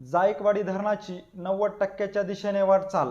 जायकवाडी धरणाची नव्वद टक्क्याच्या दिशेने वाटचाल.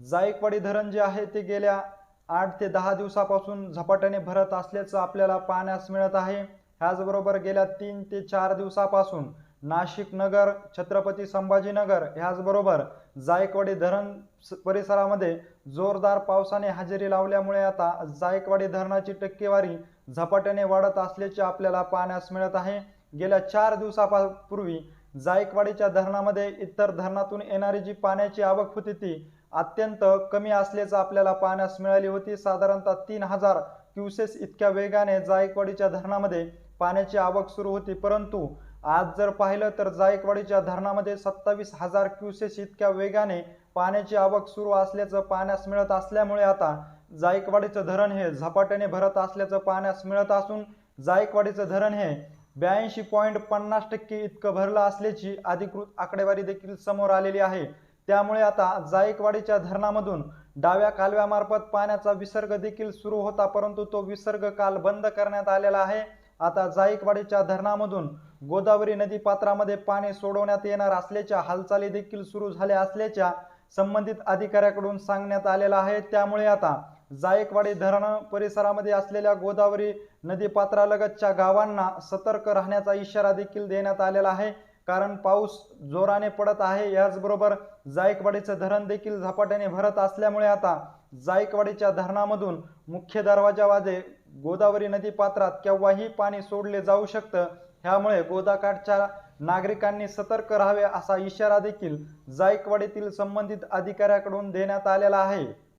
जायकवाडी धरण जे आहे ते गेल्या आठ ते दहा दिवसापासून झपाट्याने भरत असल्याचं आपल्याला पाहण्यास मिळत आहे. ह्याचबरोबर गेल्या तीन ते चार दिवसापासून नाशिक नगर छत्रपती संभाजीनगर ह्याचबरोबर जायकवाडी धरण स- परिसरामध्ये जोरदार पावसाने हजेरी लावल्यामुळे आता जायकवाडी धरणाची टक्केवारी झपाट्याने वाढत असल्याचे आपल्याला पाहण्यास मिळत आहे. गेल्या चार दिवसापूर्वी जायकवाडीच्या धरणामध्ये इतर धरणातून येणारी जी पाण्याची आवक होती ती अत्यंत कमी असल्याचं आपल्याला पाहण्यास मिळाली होती. साधारणतः तीन हजार क्युसेस इतक्या वेगाने जायकवाडीच्या धरणामध्ये पाण्याची आवक सुरू होती. परंतु आज जर पाहिलं तर जायकवाडीच्या धरणामध्ये सत्तावीस हजार क्युसेस इतक्या वेगाने पाण्याची आवक सुरू असल्याचं पाहण्यास मिळत असल्यामुळे आता जायकवाडीचं धरण हे झपाट्याने भरत असल्याचं पाहण्यास मिळत असून जायकवाडीचं धरण हे ब्याऐंशी पॉईंट पन्नास टक्के इतकं भरलं असल्याची अधिकृत आकडेवारी देखील समोर आलेली आहे. त्यामुळे आता जायकवाडीच्या धरणामधून डाव्या कालव्यामार्फत पाण्याचा विसर्ग देखील सुरू होता परंतु तो विसर्ग काल बंद करण्यात आलेला आहे. आता जायकवाडीच्या धरणामधून गोदावरी नदी पात्रामध्ये पाणी सोडवण्यात येणार असल्याच्या हालचाली देखील सुरू झाल्या असल्याच्या संबंधित अधिकाऱ्याकडून सांगण्यात आलेलं आहे. त्यामुळे आता जायकवाडी धरण परिसरामध्ये असलेल्या गोदावरी नदी पात्रालगतच्या गावांना सतर्क राहण्याचा इशारा देखील देण्यात आलेला आहे. कारण पाऊस जोराने पडत आहे. याचबरोबर जायकवाडीचं धरण देखील झपाट्याने भरत असल्यामुळे आता जायकवाडीच्या धरणामधून मुख्य दरवाजावाजे गोदावरी नदी पात्रात केव्हाही पाणी सोडले जाऊ शकतं. ह्यामुळे गोदाकाठच्या नागरिकांनी सतर्क राहावे असा इशारा देखील जायकवाडीतील संबंधित अधिकाऱ्याकडून देण्यात आलेला आहे.